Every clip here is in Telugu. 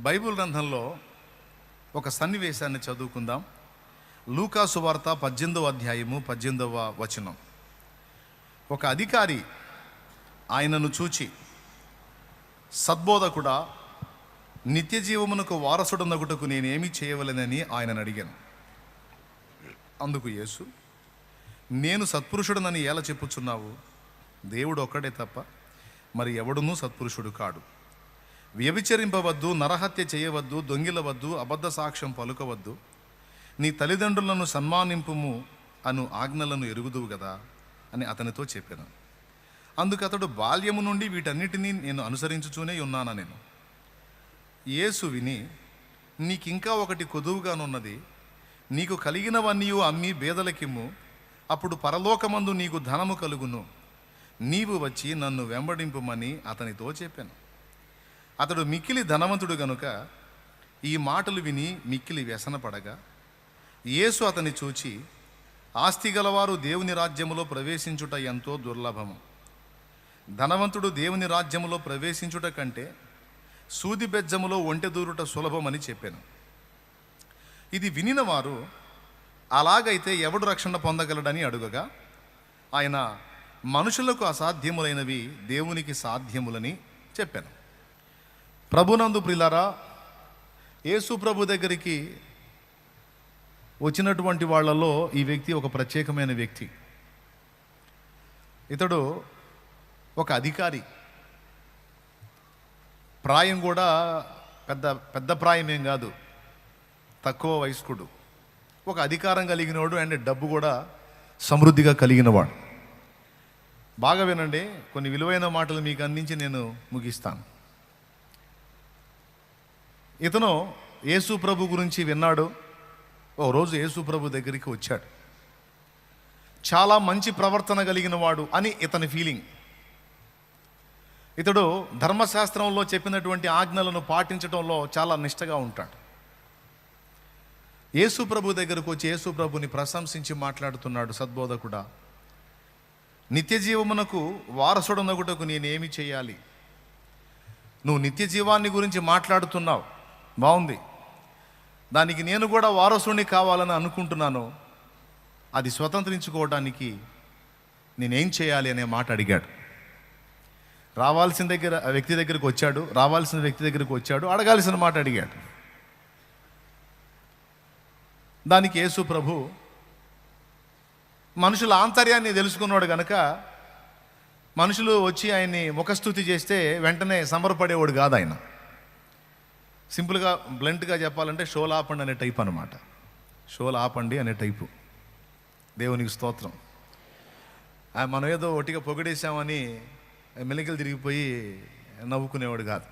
బైబిల్ గ్రంథంలో ఒక సన్నివేశాన్ని చదువుకుందాం. లూకాసు వార్త పద్దెనిమిదవ అధ్యాయము పద్దెనిమిదవ వచనం. ఒక అధికారి ఆయనను చూచి సద్బోధకుడా నిత్య జీవమునకు వారసుడున్నగుటకు నేనేమి చేయవలెనని ఆయనను అడిగాను. అందుకు యేసు నేను సత్పురుషుడనని ఎలా చెప్పుచున్నావు? దేవుడు ఒక్కడే తప్ప మరి ఎవడునూ సత్పురుషుడు కాడు. వ్యభిచరింపవద్దు నరహత్య చేయవద్దు దొంగిలవద్దు అబద్ధ సాక్ష్యం పలుకవద్దు. నీ తల్లిదండ్రులను సన్మానింపుము అను ఆజ్ఞలను ఎరుగుదువు కదా అని అతనితో చెప్పాను. అందుకు అతడు బాల్యము నుండి వీటన్నిటినీ నేను అనుసరించుచూనే ఉన్నానా నేను? యేసు విని నీకింకా ఒకటి కొదువుగానున్నది నీకు కలిగినవన్నీ అమ్మి బేదలకిమ్ము అప్పుడు పరలోకమందు నీకు ధనము కలుగును నీవు వచ్చి నన్ను వెంబడింపుమని అతనితో చెప్పాను. అతడు మిక్కిలి ధనవంతుడు గనుక ఈ మాటలు విని మిక్కిలి వ్యసనపడగా యేసు అతని చూచి ఆస్తి గలవారు దేవుని రాజ్యములో ప్రవేశించుట ఎంతో దుర్లభము. ధనవంతుడు దేవుని రాజ్యములో ప్రవేశించుట కంటే సూది బెజ్జములో ఒంటె దూరుట సులభమని చెప్పాను. ఇది వినిన వారు అలాగైతే ఎవడు రక్షణ పొందగలడని అడుగగా ఆయన మనుషులకు అసాధ్యములైనవి దేవునికి సాధ్యములని చెప్పాను. ప్రభునందు ప్రిలారా యేసు ప్రభు దగ్గరికి వచ్చినటువంటి వాళ్ళలో ఈ వ్యక్తి ఒక ప్రత్యేకమైన వ్యక్తి. ఇతడు ఒక అధికారి. ప్రాయం కూడా పెద్ద పెద్ద ప్రాయం ఏం కాదు. తక్కువ వయస్కుడు. ఒక అధికారం కలిగినవాడు అండ్ డబ్బు కూడా సమృద్ధిగా కలిగినవాడు. బాగా వినండి కొన్ని విలువైన మాటలు మీకు అందించి నేను ముగిస్తాను. ఇతను యేసు ప్రభు గురించి విన్నాడు. ఓ రోజు యేసు ప్రభు దగ్గరికి వచ్చాడు. చాలా మంచి ప్రవర్తన కలిగిన వాడు అని ఇతని ఫీలింగ్ ఇతడు ధర్మశాస్త్రంలో చెప్పినటువంటి ఆజ్ఞలను పాటించడంలో చాలా నిష్టగా ఉంటాడు. యేసు ప్రభు దగ్గరకు వచ్చి యేసు ప్రభుని ప్రశంసించి మాట్లాడుతున్నాడు సద్బోధకుడా. నిత్య జీవమునకు వారసుడనగుటకు నేనేమి చేయాలి? నువ్వు నిత్య జీవాన్ని గురించి మాట్లాడుతున్నావు. బాగుంది. దానికి నేను కూడా వారసుని కావాలని అనుకుంటున్నాను. అది స్వతంత్రించుకోవడానికి నేనేం చేయాలి అనే మాట అడిగాడు. రావాల్సిన దగ్గర వ్యక్తి దగ్గరికి వచ్చాడు. రావాల్సిన వ్యక్తి దగ్గరికి వచ్చాడు. అడగాల్సిన మాట అడిగాడు. దానికి యేసు ప్రభు మనుషుల ఆంతర్యాన్ని తెలుసుకున్నాడు కనుక మనుషులు వచ్చి ఆయన్ని ముఖస్థుతి చేస్తే వెంటనే సంబరపడేవాడు కాదు ఆయన. సింపుల్గా బ్లంట్గా చెప్పాలంటే షోలు ఆపండి అనే టైప్ అనమాట షోలు ఆపండి అనే టైపు. దేవునికి స్తోత్రం. మనం ఏదో ఒట్టిగా పొగిడేసామని మెలికలు తిరిగిపోయి నవ్వుకునేవాడు కాదు.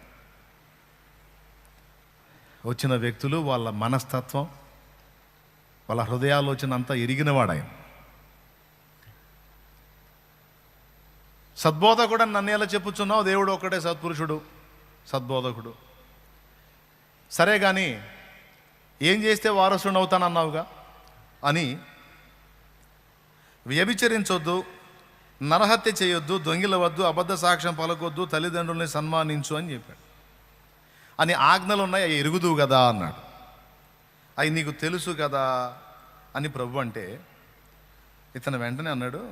వచ్చిన వ్యక్తులు వాళ్ళ మనస్తత్వం వాళ్ళ హృదయాలోచన అంతా ఎరిగినవాడు ఆయన సద్బోధకుడు అని నన్ను ఎలా చెప్పుచున్నావు? దేవుడు ఒక్కడే సత్పురుషుడు సద్బోధకుడు. సరే కానీ ఏం చేస్తే వారసుడు అవుతానన్నావుగా అని వ్యభిచరించొద్దు నరహత్య చేయొద్దు దొంగిలవద్దు అబద్ధ సాక్ష్యం పలకొద్దు తల్లిదండ్రుల్ని సన్మానించు అని చెప్పాడు. అని ఆజ్ఞలు ఉన్నాయి అవి ఎరుగుదువు కదా అన్నాడు. అవి నీకు తెలుసు కదా అని ప్రభు అంటే ఇతను వెంటనే అన్నాడు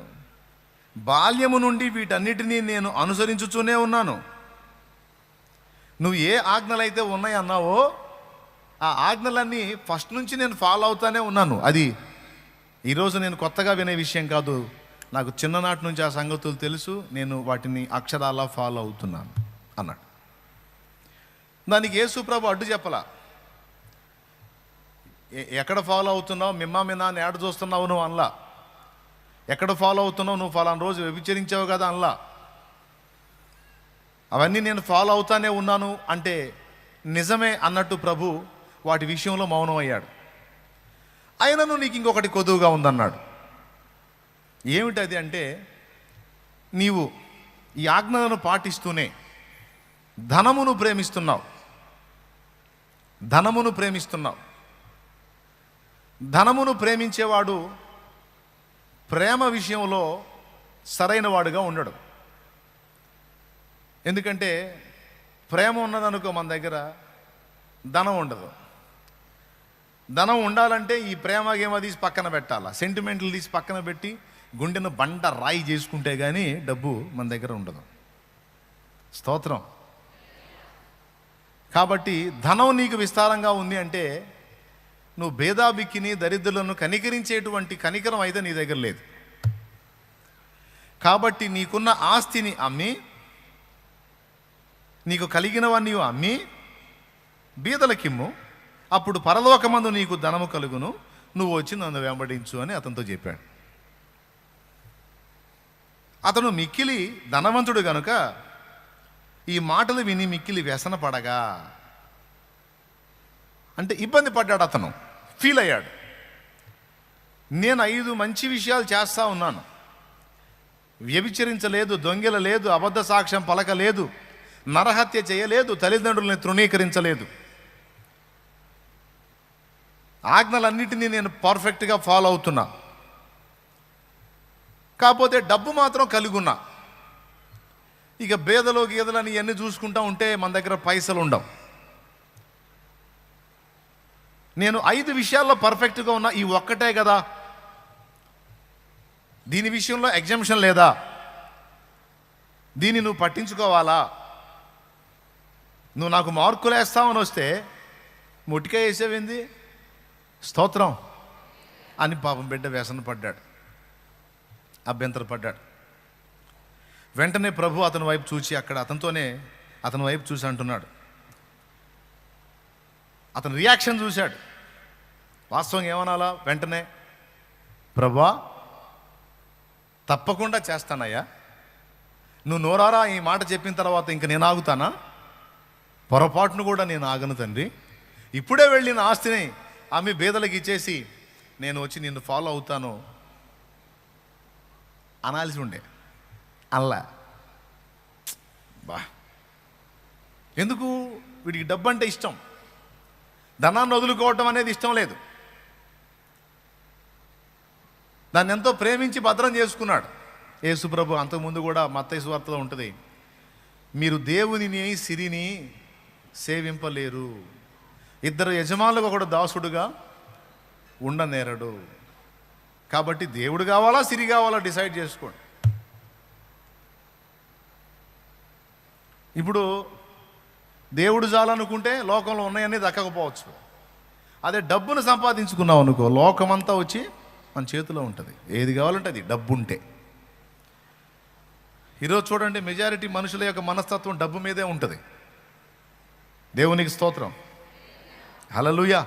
బాల్యము నుండి వీటన్నిటినీ నేను అనుసరించుతూనే ఉన్నాను. నువ్వు ఏ ఆజ్ఞలు అయితే ఉన్నాయి అన్నావో ఆ ఆజ్ఞలన్నీ ఫస్ట్ నుంచి నేను ఫాలో అవుతానే ఉన్నాను. అది ఈరోజు నేను కొత్తగా వినే విషయం కాదు. నాకు చిన్ననాటి నుంచి ఆ సంగతులు తెలుసు. నేను వాటిని అక్షరాలా ఫాలో అవుతున్నాను అన్నాడు. దానికి యేసు ప్రభు అడ్డు చెప్పలా. ఎక్కడ ఫాలో అవుతున్నావు? మిమ్మా మినా అని ఏడ చూస్తున్నావు నువ్వు అనలా? ఎక్కడ ఫాలో అవుతున్నావు? నువ్వు ఫలానా రోజు వ్యభిచరించావు కదా అనలా? అవన్నీ నేను ఫాలో అవుతానే ఉన్నాను అంటే నిజమే అన్నట్టు ప్రభు వాటి విషయంలో మౌనం అయ్యాడు అయినను నీకు ఇంకొకటి కొదువుగా ఉందన్నాడు. ఏమిటది అంటే నీవు ఈ ఆజ్ఞలను పాటిస్తూనే ధనమును ప్రేమిస్తున్నావు. ధనమును ప్రేమిస్తున్నావు. ధనమును ప్రేమించేవాడు ప్రేమ విషయంలో సరైనవాడుగా ఉండడు. ఎందుకంటే ప్రేమ ఉన్నదనుకో మన దగ్గర ధనం ఉండదు. ధనం ఉండాలంటే ఈ ప్రేమ గేమ తీసి పక్కన పెట్టాలా? సెంటిమెంట్లు తీసి పక్కన పెట్టి గుండెను బండ రాయి చేసుకుంటే కానీ డబ్బు మన దగ్గర ఉండదు. స్తోత్రం. కాబట్టి ధనం నీకు విస్తారంగా ఉంది అంటే నువ్వు భేదాభిక్కిని దరిద్రులను కనికరించేటువంటి కనికరం అయితే నీ దగ్గర లేదు. కాబట్టి నీకున్న ఆస్తిని అమ్మి నీకు కలిగినవన్నీ అమ్మి బీదలకిమ్ము. అప్పుడు పరలోకమందు నీకు ధనము కలుగును. నువ్వు వచ్చి నన్ను వెంబడించు అని అతనితో చెప్పాడు. అతను మిక్కిలి ధనవంతుడు గనుక ఈ మాటలు విని మిక్కిలి వ్యసన పడగా అంటే ఇబ్బంది పడ్డాడు అతను. ఫీల్ అయ్యాడు. నేను ఐదు మంచి విషయాలు చేస్తూ ఉన్నాను. వ్యభిచరించలేదు దొంగల లేదు అబద్ధ సాక్ష్యం పలకలేదు. నరహత్య చేయలేదు తల్లిదండ్రుల్ని తృణీకరించలేదు. ఆజ్ఞలన్నిటినీ నేను పర్ఫెక్ట్గా ఫాలో అవుతున్నా. కాకపోతే డబ్బు మాత్రం కలిగి ఉన్నా ఇక బేదలో గీదలని ఇవన్నీ చూసుకుంటా ఉంటే మన దగ్గర పైసలు ఉండవు. నేను ఐదు విషయాల్లో పర్ఫెక్ట్గా ఉన్నా ఈ ఒక్కటే కదా. దీని విషయంలో ఎగ్జామ్షన్ లేదా? దీన్ని నువ్వు పట్టించుకోవాలా? నువ్వు నాకు మార్కులు వేస్తావని వస్తే ముటిక వేసేవింది? స్తోత్రం. అని పాపం బిడ్డ వ్యసన పడ్డాడు. అభ్యంతర పడ్డాడు. వెంటనే ప్రభు అతని వైపు చూసి అక్కడ అతనితోనే అతని వైపు చూసి అంటున్నాడు. అతని రియాక్షన్ చూశాడు. వాస్తవం ఏమనాలా? వెంటనే ప్రభా తప్పకుండా చేస్తానయ్యా. నువ్వు నోరారా ఈ మాట చెప్పిన తర్వాత ఇంక నేను ఆగుతానా? పొరపాటును కూడా నేను ఆగను తండ్రి. ఇప్పుడే వెళ్ళి నా ఆస్తిని ఆమె బేదలకు ఇచ్చేసి నేను వచ్చి నిన్ను ఫాలో అవుతాను అనాల్సి ఉండే. అల్లా బా. ఎందుకు? వీడికి డబ్బు అంటే ఇష్టం. ధనాన్ని వదులుకోవటం అనేది ఇష్టం లేదు. దాన్ని ఎంతో ప్రేమించి భద్రం చేసుకున్నాడు. యేసుప్రభు అంతకుముందు కూడా మత్తయి వార్తలో ఉంటుంది. మీరు దేవునిని సిరిని సేవింపలేరు. ఇద్దరు యజమానులకు ఒకడు దాసుడుగా ఉండనేరడు. కాబట్టి దేవుడు కావాలా సిరి కావాలా డిసైడ్ చేసుకోండి. ఇప్పుడు దేవుడు చాలనుకుంటే లోకంలో ఉన్నాయన్నీ దక్కకపోవచ్చు. అదే డబ్బును సంపాదించుకున్నావు అనుకో లోకమంతా వచ్చి మన చేతిలో ఉంటుంది. ఏది కావాలంటే అది డబ్బు ఉంటే ఈరోజు చూడండి మెజారిటీ మనుషుల యొక్క మనస్తత్వం డబ్బు మీదే ఉంటుంది. దేవునికి స్తోత్రం. హలలుయా